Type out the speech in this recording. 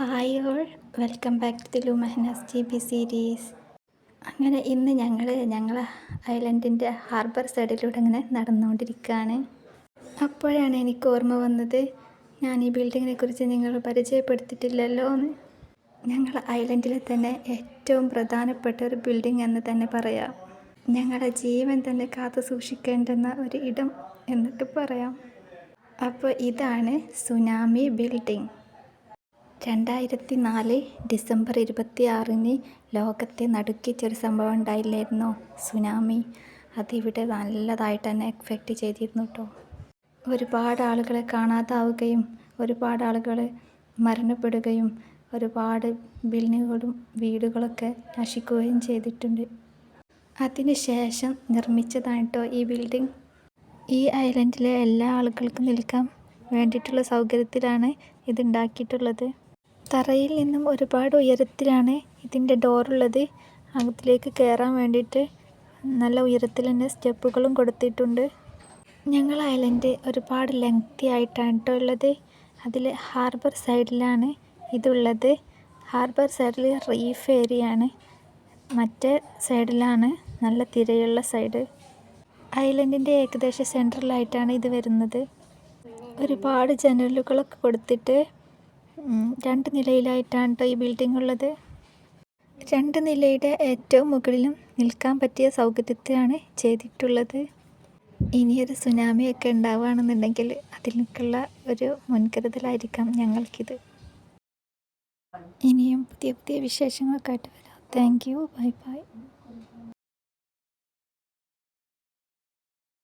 Hi all. Welcome back to the ലു ടി B series. അങ്ങനെ ഇന്ന് ഞങ്ങൾ ഞങ്ങളെ ഐലൻഡിന്റെ ഹാർബർ സൈഡിലൂടെ ഇങ്ങനെ നടന്നുകൊണ്ടിരിക്കുകയാണ്. അപ്പോഴാണ് എനിക്ക് ഓർമ്മ വന്നത് ഞാൻ ഈ ബിൽഡിങ്ങിനെ കുറിച്ച് നിങ്ങൾ പരിചയപ്പെടുത്തിയിട്ടില്ലല്ലോ എന്ന്. ഞങ്ങൾ ഐലൻഡിലെ തന്നെ ഏറ്റവും പ്രധാനപ്പെട്ട ഒരു ബിൽഡിംഗ് എന്ന് തന്നെ പറയാം. ഞങ്ങളുടെ ജീവൻ തന്നെ കാത്തു സൂക്ഷിക്കേണ്ടുന്ന ഒരു ഇടം എന്നിട്ട് പറയാം. അപ്പോൾ ഇതാണ് സുനാമി ബിൽഡിംഗ്. രണ്ടായിരത്തി നാല് ഡിസംബർ ഇരുപത്തി ആറിന് ലോകത്തെ നടുക്കിച്ചൊരു സംഭവം ഉണ്ടായില്ലായിരുന്നോ? സുനാമി. അതിവിടെ നല്ലതായിട്ട് തന്നെ എഫക്റ്റ് ചെയ്തിരുന്നു കേട്ടോ ഒരുപാട് ആളുകളെ കാണാതാവുകയും ഒരുപാട് ആളുകൾ മരണപ്പെടുകയും ഒരുപാട് ബിൽഡിങ്ങുകളും വീടുകളൊക്കെ നശിക്കുകയും ചെയ്തിട്ടുണ്ട്. അതിന് ശേഷം നിർമ്മിച്ചതാണ് കേട്ടോ ഈ ബിൽഡിംഗ്? ഈ ഐലൻഡിലെ എല്ലാ ആളുകൾക്കും നിൽക്കാൻ വേണ്ടിയിട്ടുള്ള സൗകര്യത്തിലാണ് ഇത് ഉണ്ടാക്കിയിട്ടുള്ളത് തറയിൽ നിന്നും ഒരുപാട് ഉയരത്തിലാണ് ഇതിന്റെ ഡോറുള്ളത്. അകത്തിലേക്ക് കയറാൻ വേണ്ടിയിട്ട് നല്ല ഉയരത്തിൽ തന്നെ സ്റ്റെപ്പുകളും കൊടുത്തിട്ടുണ്ട്. ഞങ്ങൾ ഐലൻഡ് ഒരുപാട് ലെങ്തി ആയിട്ടാണ് കേട്ടോ ഉള്ളത്. അതിൽ ഹാർബർ സൈഡിലാണ് ഇതുള്ളത്. ഹാർബർ സൈഡിൽ റീഫ് ഏരിയ ആണ്. മറ്റേ സൈഡിലാണ് നല്ല തിരയുള്ള സൈഡ്. ഐലൻഡിന്റെ ഏകദേശം സെൻട്രലായിട്ടാണ് ഇത് വരുന്നത്. ഒരുപാട് ജനലുകളൊക്കെ കൊടുത്തിട്ട് രണ്ട് നിലയിലായിട്ടാണ് ഈ ബിൽഡിംഗ് ഉള്ളത്. രണ്ട് നിലയുടെ ഏറ്റവും മുകളിലും നിൽക്കാൻ പറ്റിയ സൗകര്യത്തിലാണ് ചെയ്തിട്ടുള്ളത്. ഇനിയൊരു സുനാമിയൊക്കെ ഉണ്ടാവുകയാണെന്നുണ്ടെങ്കിൽ അതിലേക്കുള്ള ഒരു മുൻകരുതലായിരിക്കാം ഞങ്ങൾക്കിത്. ഇനിയും പുതിയ പുതിയ വിശേഷങ്ങൾക്കായിട്ട് വരാം. Thank you bye bye